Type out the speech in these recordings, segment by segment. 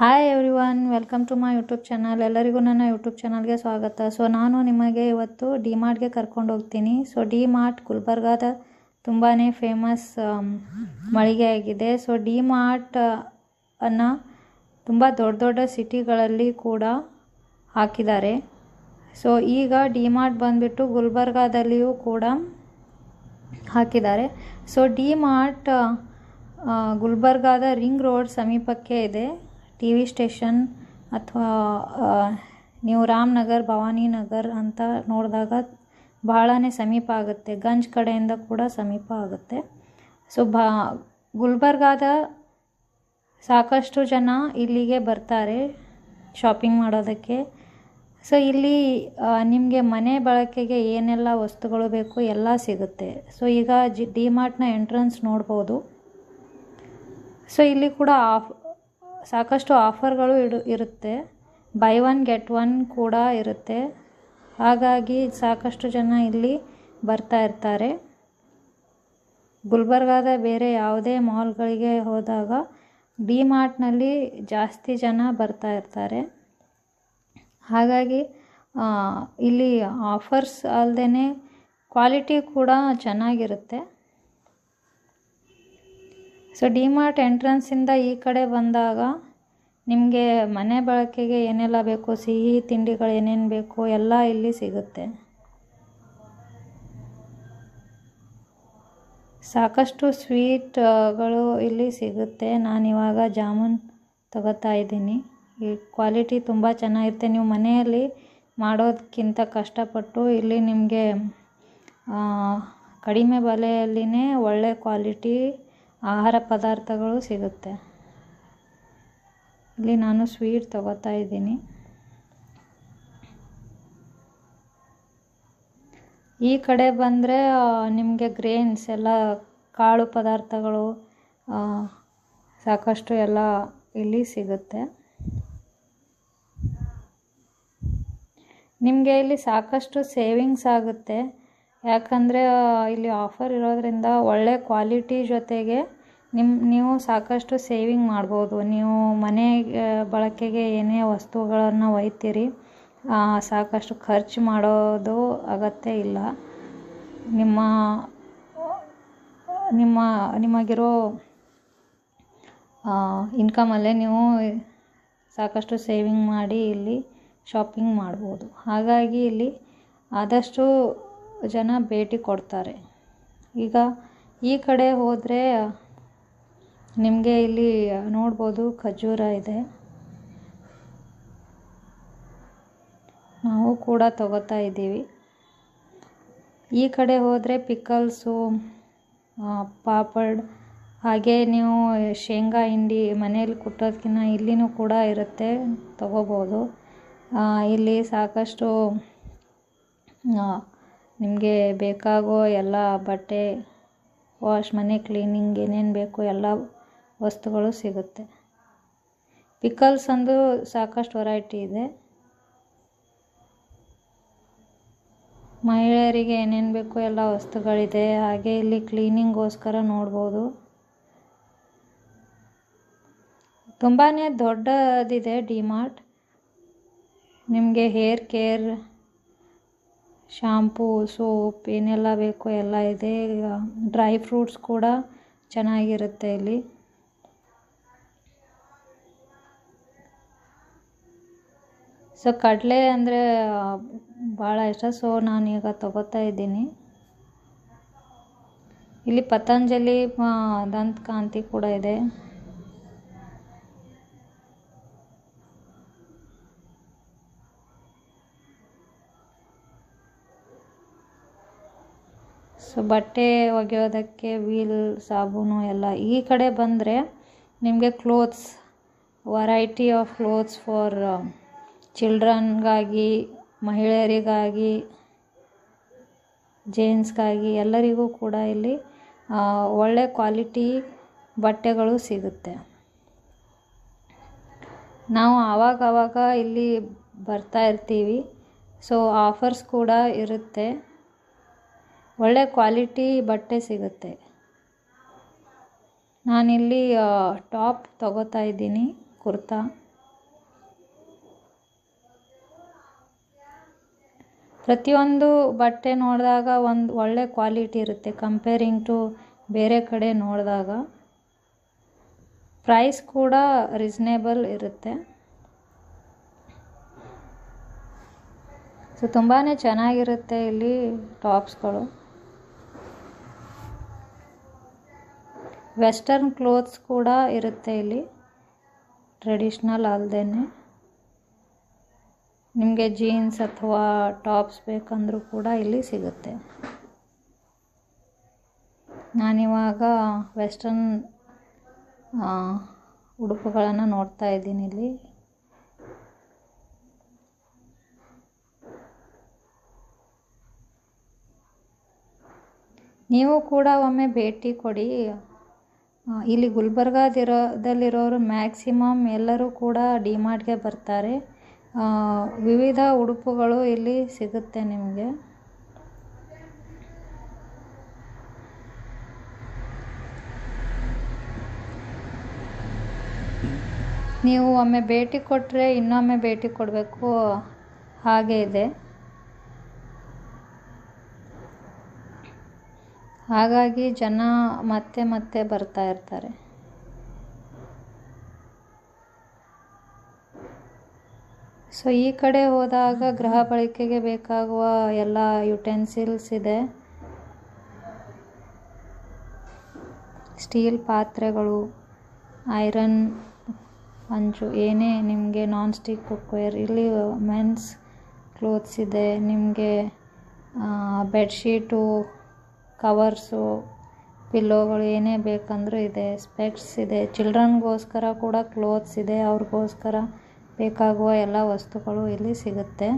Hi everyone welcome to my YouTube channel ಎಲ್ಲರಿಗೂ ನನ್ನ YouTube ಚಾನಲ್ಗೆ ಸ್ವಾಗತ. ಸೊ ನಾನು ನಿಮಗೆ ಇವತ್ತು ಡಿ ಮಾರ್ಟ್ಗೆ ಕರ್ಕೊಂಡು ಹೋಗ್ತೀನಿ. ಸೊ ಡಿ ಮಾರ್ಟ್ ಗುಲ್ಬರ್ಗಾದ ತುಂಬಾ ಫೇಮಸ್ ಮಳಿಗೆ ಆಗಿದೆ. ಸೊ ಡಿ ಮಾರ್ಟ್ ಅನ್ನು ತುಂಬ ದೊಡ್ಡ ದೊಡ್ಡ ಸಿಟಿಗಳಲ್ಲಿ ಕೂಡ ಹಾಕಿದ್ದಾರೆ. ಸೊ ಈಗ ಡಿ ಮಾರ್ಟ್ ಬಂದುಬಿಟ್ಟು ಗುಲ್ಬರ್ಗಾದಲ್ಲಿಯೂ ಕೂಡ ಹಾಕಿದ್ದಾರೆ. ಸೊ ಡಿ ಮಾರ್ಟ್ ಗುಲ್ಬರ್ಗಾದ ರಿಂಗ್ ರೋಡ್ ಸಮೀಪಕ್ಕೆ ಇದೆ. ಟಿ ವಿ ಸ್ಟೇಷನ್ ಅಥವಾ ನೀವು ಭವಾನಿ ನಗರ್ ಅಂತ ನೋಡಿದಾಗ ಬಹಳನೇ ಸಮೀಪ ಆಗುತ್ತೆ. ಗಂಜ್ ಕಡೆಯಿಂದ ಕೂಡ ಸಮೀಪ ಆಗುತ್ತೆ. ಸೊ ಬಾ ಗುಲ್ಬರ್ಗಾದ ಸಾಕಷ್ಟು ಜನ ಇಲ್ಲಿಗೆ ಬರ್ತಾರೆ ಶಾಪಿಂಗ್ ಮಾಡೋದಕ್ಕೆ. ಸೊ, ಇಲ್ಲಿ ನಿಮಗೆ ಮನೆ ಬಳಕೆಗೆ ಏನೆಲ್ಲ ವಸ್ತುಗಳು ಬೇಕು ಎಲ್ಲ ಸಿಗುತ್ತೆ. ಸೊ, ಈಗ ಜಿ, ಡಿ ಮಾರ್ಟ್ನ ಎಂಟ್ರೆನ್ಸ್ ನೋಡ್ಬೋದು. ಸೊ, ಇಲ್ಲಿ ಕೂಡ ಆಫ್ ಸಾಕಷ್ಟು ಆಫರ್ಗಳು ಇಡು, ಇರುತ್ತೆ. ಬೈ ಒನ್ ಗೆಟ್ ಒನ್ ಕೂಡ ಇರುತ್ತೆ. ಹಾಗಾಗಿ ಸಾಕಷ್ಟು ಜನ ಇಲ್ಲಿ ಬರ್ತಾ ಇರ್ತಾರೆ. ಗುಲ್ಬರ್ಗಾದ ಬೇರೆ ಯಾವುದೇ ಮಾಲ್ಗಳಿಗೆ ಹೋದಾಗ ಡಿ ಮಾರ್ಟ್ನಲ್ಲಿ ಜಾಸ್ತಿ ಜನ ಬರ್ತಾ ಇರ್ತಾರೆ. ಹಾಗಾಗಿ ಇಲ್ಲಿ ಆಫರ್ಸ್ ಅಲ್ಲದೇ ಕ್ವಾಲಿಟಿ ಕೂಡ ಚೆನ್ನಾಗಿರುತ್ತೆ. ಸೊ ಡಿ ಮಾರ್ಟ್ ಎಂಟ್ರೆನ್ಸಿಂದ ಈ ಕಡೆ ಬಂದಾಗ ನಿಮಗೆ ಮನೆ ಬಳಕೆಗೆ ಏನೆಲ್ಲ ಬೇಕು, ಸಿಹಿ ತಿಂಡಿಗಳು ಏನೇನು ಬೇಕು ಎಲ್ಲ ಇಲ್ಲಿ ಸಿಗುತ್ತೆ. ಸಾಕಷ್ಟು ಸ್ವೀಟ್ಗಳು ಇಲ್ಲಿ ಸಿಗುತ್ತೆ. ನಾನಿವಾಗ ಜಾಮೂನ್ ತಗೋತಾ ಇದ್ದೀನಿ. ಈ ಕ್ವಾಲಿಟಿ ತುಂಬ ಚೆನ್ನಾಗಿರುತ್ತೆ. ನೀವು ಮನೆಯಲ್ಲಿ ಮಾಡೋದಕ್ಕಿಂತ ಕಷ್ಟಪಟ್ಟು ಇಲ್ಲಿ ನಿಮಗೆ ಕಡಿಮೆ ಬೆಲೆಯಲ್ಲಿನೇ ಒಳ್ಳೆ ಕ್ವಾಲಿಟಿ ಆಹಾರ ಪದಾರ್ಥಗಳು ಸಿಗುತ್ತೆ. ಇಲ್ಲಿ ನಾನು ಸ್ವೀಟ್ ತಗೋತಾ ಇದ್ದೀನಿ. ಈ ಕಡೆ ಬಂದರೆ ನಿಮಗೆ ಗ್ರೇನ್ಸ್ ಎಲ್ಲ, ಕಾಳು ಪದಾರ್ಥಗಳು ಸಾಕಷ್ಟು ಎಲ್ಲ ಇಲ್ಲಿ ಸಿಗುತ್ತೆ. ನಿಮಗೆ ಇಲ್ಲಿ ಸಾಕಷ್ಟು ಸೇವಿಂಗ್ಸ್ ಆಗುತ್ತೆ. ಯಾಕಂದರೆ ಇಲ್ಲಿ ಆಫರ್ ಇರೋದ್ರಿಂದ ಒಳ್ಳೆ ಕ್ವಾಲಿಟಿ ಜೊತೆಗೆ ನಿಮ್ಮ ನೀವು ಸಾಕಷ್ಟು ಸೇವಿಂಗ್ ಮಾಡ್ಬೋದು. ನೀವು ಮನೆ ಬಳಕೆಗೆ ಏನೇ ವಸ್ತುಗಳನ್ನು ಒಯ್ತೀರಿ ಸಾಕಷ್ಟು ಖರ್ಚು ಮಾಡೋದು ಅಗತ್ಯ ಇಲ್ಲ. ನಿಮ್ಮ ನಿಮ್ಮ, ನಿಮಗಿರೋ ಇನ್ಕಮಲ್ಲೇ ನೀವು ಸಾಕಷ್ಟು ಸೇವಿಂಗ್ ಮಾಡಿ ಇಲ್ಲಿ ಶಾಪಿಂಗ್ ಮಾಡ್ಬೋದು. ಹಾಗಾಗಿ ಇಲ್ಲಿ ಆದಷ್ಟು ಜನ ಭೇಟಿ ಕೊಡ್ತಾರೆ. ಈಗ ಈ ಕಡೆ ಹೋದರೆ ನಿಮಗೆ ಇಲ್ಲಿ ನೋಡ್ಬೋದು ಖಜೂರ ಇದೆ. ನಾವು ಕೂಡ ತಗೋತಾ ಇದ್ದೀವಿ. ಈ ಕಡೆ ಹೋದರೆ ಪಿಕಲ್ಸು ಪಾಪಡ್, ಹಾಗೆ ನೀವು ಶೇಂಗಾ ಹಿಂಡಿ ಮನೇಲಿ ಕುಟ್ಟೋದಕ್ಕಿಂತ ಇಲ್ಲಿನೂ ಕೂಡ ಇರುತ್ತೆ, ತಗೋಬೋದು. ಇಲ್ಲಿ ಸಾಕಷ್ಟು ನಿಮಗೆ ಬೇಕಾಗೋ ಎಲ್ಲ ಬಟ್ಟೆ ವಾಶ್ ಮನೆ, ಕ್ಲೀನಿಂಗ್ ಏನೇನು ಬೇಕು ಎಲ್ಲ ವಸ್ತುಗಳು ಸಿಗುತ್ತೆ. ಪಿಕಲ್ಸ್ ಅಂದು ಸಾಕಷ್ಟು ವೆರೈಟಿ ಇದೆ. ಮಹಿಳೆಯರಿಗೆ ಏನೇನು ಬೇಕು ಎಲ್ಲ ವಸ್ತುಗಳಿದೆ. ಹಾಗೆ ಇಲ್ಲಿ ಕ್ಲೀನಿಂಗೋಸ್ಕರ ನೋಡ್ಬೋದು. ತುಂಬಾ ದೊಡ್ಡದಿದೆ ಡಿಮಾರ್ಟ್ ನಿಮಗೆ ಹೇರ್ ಕೇರ್ ಶಾಂಪೂ, ಸೋಪ್, ಏನೆಲ್ಲ ಬೇಕೋ ಎಲ್ಲ ಇದೆ. ಡ್ರೈ ಫ್ರೂಟ್ಸ್ ಕೂಡ ಚೆನ್ನಾಗಿರುತ್ತೆ ಇಲ್ಲಿ. ಸೊ ಕಡಲೆ ಅಂದರೆ ಭಾಳ ಇಷ್ಟ. ಸೊ ನಾನೀಗ ತಗೋತಾ ಇದ್ದೀನಿ. ಇಲ್ಲಿ ಪತಂಜಲಿ ದಂತಕಾಂತಿ ಕೂಡ ಇದೆ. ಸೊ ಬಟ್ಟೆ ಒಗೆಯೋದಕ್ಕೆ, ವೀಲ್, ಸಾಬೂನು ಎಲ್ಲ ಈ ಕಡೆ ಬಂದರೆ ನಿಮಗೆ clothes variety of clothes for ಚಿಲ್ಡ್ರನ್ಗಾಗಿ ಮಹಿಳೆಯರಿಗಾಗಿ ಜೇಂಟ್ಸ್ಗಾಗಿ ಎಲ್ಲರಿಗೂ ಕೂಡ ಇಲ್ಲಿ ಒಳ್ಳೆ ಕ್ವಾಲಿಟಿ ಬಟ್ಟೆಗಳು ಸಿಗುತ್ತೆ. ನಾವು ಆವಾಗ ಆವಾಗ ಇಲ್ಲಿ ಬರ್ತಾ ಇರ್ತೀವಿ. ಸೊ ಆಫರ್ಸ್ ಕೂಡ ಇರುತ್ತೆ. ಒಳ್ಳೆ ಕ್ವಾಲಿಟಿ ಬಟ್ಟೆ ಸಿಗುತ್ತೆ. ನಾನಿಲ್ಲಿ ಟಾಪ್ ತಗೋತಾ ಇದ್ದೀನಿ, ಕುರ್ತಾ. ಪ್ರತಿಯೊಂದು ಬಟ್ಟೆ ನೋಡಿದಾಗ ಒಂದು ಒಳ್ಳೆ ಕ್ವಾಲಿಟಿ ಇರುತ್ತೆ. ಕಂಪೇರಿಂಗ್ ಟು ಬೇರೆ ಕಡೆ ನೋಡಿದಾಗ ಪ್ರೈಸ್ ಕೂಡ ರೀಸನೇಬಲ್ ಇರುತ್ತೆ. ಸೊ ತುಂಬಾ ಚೆನ್ನಾಗಿರುತ್ತೆ ಇಲ್ಲಿ ಟಾಪ್ಸ್ಗಳು. ವೆಸ್ಟರ್ನ್ ಕ್ಲೋತ್ಸ್ ಕೂಡ ಇರುತ್ತೆ ಇಲ್ಲಿ. ಟ್ರೆಡಿಷ್ನಲ್ ಅಲ್ಲದೇ ನಿಮಗೆ ಜೀನ್ಸ್ ಅಥವಾ ಟಾಪ್ಸ್ ಬೇಕಂದರೂ ಕೂಡ ಇಲ್ಲಿ ಸಿಗುತ್ತೆ. ನಾನಿವಾಗ ವೆಸ್ಟರ್ನ್ ಉಡುಪುಗಳನ್ನು ನೋಡ್ತಾ ಇದ್ದೀನಿ ಇಲ್ಲಿ. ನೀವು ಕೂಡ ಒಮ್ಮೆ ಭೇಟಿ ಕೊಡಿ. ಇಲ್ಲಿ ಗುಲ್ಬರ್ಗಾದಿರೋದಲ್ಲಿರೋರು ಮ್ಯಾಕ್ಸಿಮಮ್ ಎಲ್ಲರೂ ಕೂಡ ಡಿಮಾರ್ಟ್ಗೆ ಬರ್ತಾರೆ. ವಿವಿಧ ಉಡುಪುಗಳು ಇಲ್ಲಿ ಸಿಗುತ್ತೆ ನಿಮಗೆ. ನೀವು ಒಮ್ಮೆ ಭೇಟಿ ಕೊಟ್ಟರೆ ಇನ್ನೊಮ್ಮೆ ಭೇಟಿ ಕೊಡಬೇಕು. ಹಾಗೆ ಇದೆ. ಹಾಗಾಗಿ ಜನ ಮತ್ತೆ ಮತ್ತೆ ಬರ್ತಾ ಇರ್ತಾರೆ. ಸೊ ಈ ಕಡೆ ಹೋದಾಗ ಗೃಹ ಬಳಕೆಗೆ ಬೇಕಾಗುವ ಎಲ್ಲ ಯುಟೆನ್ಸಿಲ್ಸ್ ಇದೆ. ಸ್ಟೀಲ್ ಪಾತ್ರೆಗಳು ಐರನ್ ಅಂಚು ಏನೇ ನಿಮಗೆ ನಾನ್ ಸ್ಟಿಕ್ ಕುಕ್ವೇರ್ ಇಲ್ಲಿ ಮೆನ್ಸ್ ಕ್ಲೋತ್ಸ್ ಇದೆ. ನಿಮಗೆ ಬೆಡ್ಶೀಟು ಕವರ್ಸು, ಪಿಲ್ಲೋಗಳು ಏನೇ ಬೇಕಂದ್ರೂ ಇದೆ, ಸ್ಪೆಕ್ಸ್ ಇದೆ, ಚಿಲ್ಡ್ರನ್ಗೋಸ್ಕರ ಕೂಡ ಕ್ಲೋತ್ಸ್ ಇದೆ, ಅವ್ರಿಗೋಸ್ಕರ ಬೇಕಾಗುವ ಎಲ್ಲ ವಸ್ತುಗಳು ಇಲ್ಲಿ ಸಿಗುತ್ತೆ.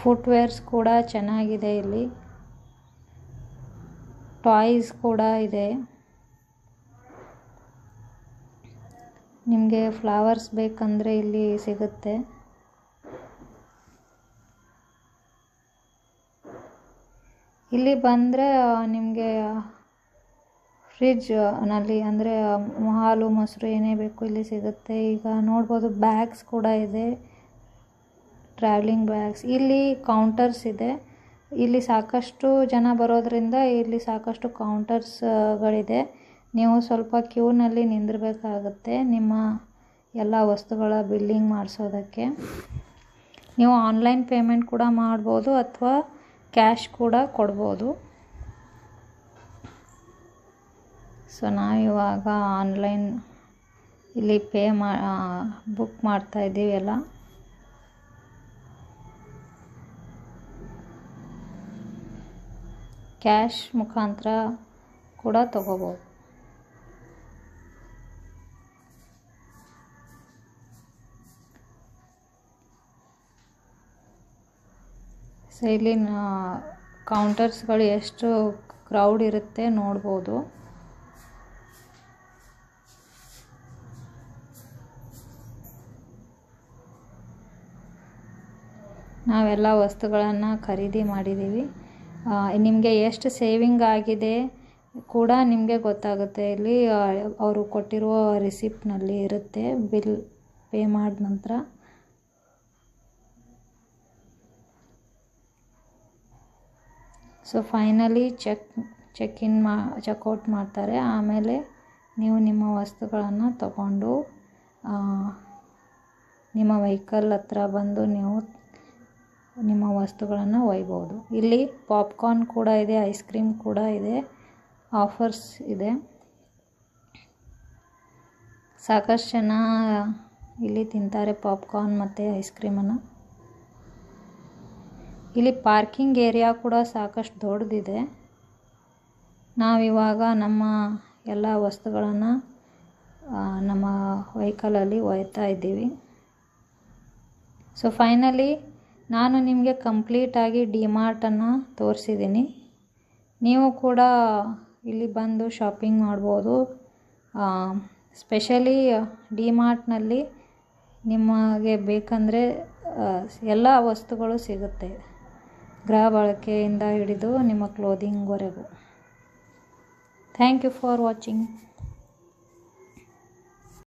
ಫುಟ್ವೇರ್ಸ್ ಕೂಡ ಚೆನ್ನಾಗಿದೆ ಇಲ್ಲಿ. ಟಾಯ್ಸ್ ಕೂಡ ಇದೆ. ನಿಮಗೆ ಫ್ಲವರ್ಸ್ ಬೇಕಂದರೆ ಇಲ್ಲಿ ಸಿಗುತ್ತೆ. ಇಲ್ಲಿ ಬಂದರೆ ನಿಮಗೆ ಫ್ರಿಜ್ನಲ್ಲಿ ಅಂದರೆ ಹಾಲು, ಮೊಸರು ಏನೇ ಬೇಕು ಇಲ್ಲಿ ಸಿಗುತ್ತೆ. ಈಗ ನೋಡ್ಬೋದು ಬ್ಯಾಗ್ಸ್ ಕೂಡ ಇದೆ. ಟ್ರಾವೆಲಿಂಗ್ ಬ್ಯಾಗ್ಸ್ ಇಲ್ಲಿ ಕೌಂಟರ್ಸ್ ಇದೆ. ಇಲ್ಲಿ ಸಾಕಷ್ಟು ಜನ ಬರೋದ್ರಿಂದ ಇಲ್ಲಿ ಸಾಕಷ್ಟು ಕೌಂಟರ್ಸ್ಗಳಿದೆ ನೀವು ಸ್ವಲ್ಪ ಕ್ಯೂನಲ್ಲಿ ನಿಂದಿರಬೇಕಾಗುತ್ತೆ ನಿಮ್ಮ ಎಲ್ಲ ವಸ್ತುಗಳ ಬಿಲ್ಲಿಂಗ್ ಮಾಡಿಸೋದಕ್ಕೆ. ನೀವು ಆನ್ಲೈನ್ ಪೇಮೆಂಟ್ ಕೂಡ ಮಾಡ್ಬೋದು ಅಥವಾ ಕ್ಯಾಶ್ ಕೂಡ ಕೊಡ್ಬೋದು. ಸೊ, ನಾವಿವಾಗ ಆನ್ಲೈನ್ ಇಲ್ಲಿ ಪೇ ಮಾ ಬುಕ್ ಮಾಡ್ತಾ ಇದ್ದೀವಿ ಎಲ್ಲ. ಕ್ಯಾಶ್ ಮುಖಾಂತರ ಕೂಡ ತಗೋಬೋದು. ಸೊ ಕೌಂಟರ್ಸ್ ಕೌಂಟರ್ಸ್ಗಳು ಎಷ್ಟು ಕ್ರೌಡ್ ಇರುತ್ತೆ ನೋಡ್ಬೋದು. ನಾವೆಲ್ಲ ವಸ್ತುಗಳನ್ನು ಖರೀದಿ ಮಾಡಿದ್ದೀವಿ. ನಿಮಗೆ ಎಷ್ಟು ಸೇವಿಂಗ್ ಆಗಿದೆ ಕೂಡ ನಿಮಗೆ ಗೊತ್ತಾಗುತ್ತೆ. ಇಲ್ಲಿ ಅವರು ಕೊಟ್ಟಿರುವ ರಿಸಿಪ್ಟ್ನಲ್ಲಿ ಇರುತ್ತೆ ಬಿಲ್ ಪೇ ಮಾಡಿದ ನಂತರ. So finally check check in ಮಾ ಚೆಕ್ಔಟ್ ಮಾಡ್ತಾರೆ. ಆಮೇಲೆ ನೀವು ನಿಮ್ಮ ವಸ್ತುಗಳನ್ನು ತಗೊಂಡು ನಿಮ್ಮ ವೆಹಿಕಲ್ ಹತ್ರ ಬಂದು ನೀವು ನಿಮ್ಮ ವಸ್ತುಗಳನ್ನು ಒಯ್ಬೋದು. ಇಲ್ಲಿ ಪಾಪ್ಕಾರ್ನ್ ಕೂಡ ಇದೆ ಐಸ್ ಕ್ರೀಮ್ ಕೂಡ ಇದೆ ಆಫರ್ಸ್ ಇದೆ. ಸಾಕಷ್ಟು ಜನ ಇಲ್ಲಿ ತಿಂತಾರೆ ಪಾಪ್ಕಾರ್ನ್ ಮತ್ತು ಐಸ್ ಕ್ರೀಮನ್ನು ಇಲ್ಲಿ ಪಾರ್ಕಿಂಗ್ ಏರಿಯಾ ಕೂಡ ಸಾಕಷ್ಟು ದೊಡ್ಡದಿದೆ. ನಾವಿವಾಗ ನಮ್ಮ ಎಲ್ಲ ವಸ್ತುಗಳನ್ನು ನಮ್ಮ ವೆಹಿಕಲಲ್ಲಿ ಒಯ್ತಾ ಇದ್ದೀವಿ. ಸೊ ಫೈನಲಿ ನಾನು ನಿಮಗೆ ಕಂಪ್ಲೀಟಾಗಿ ಡಿಮಾರ್ಟನ್ನು ತೋರಿಸಿದ್ದೀನಿ. ನೀವು ಕೂಡ ಇಲ್ಲಿ ಬಂದು ಶಾಪಿಂಗ್ ಮಾಡ್ಬೋದು. ಸ್ಪೆಷಲಿ ಡಿಮಾರ್ಟ್ನಲ್ಲಿ ನಿಮಗೆ ಬೇಕಂದರೆ ಎಲ್ಲ ವಸ್ತುಗಳು ಸಿಗುತ್ತೆ. ಗೃಹ ಬಳಕೆಯಿಂದ ಹಿಡಿದು ನಿಮ್ಮ ಕ್ಲೋದಿಂಗ್ವರೆಗೂ ಥ್ಯಾಂಕ್ ಯು ಫಾರ್ ವಾಚಿಂಗ್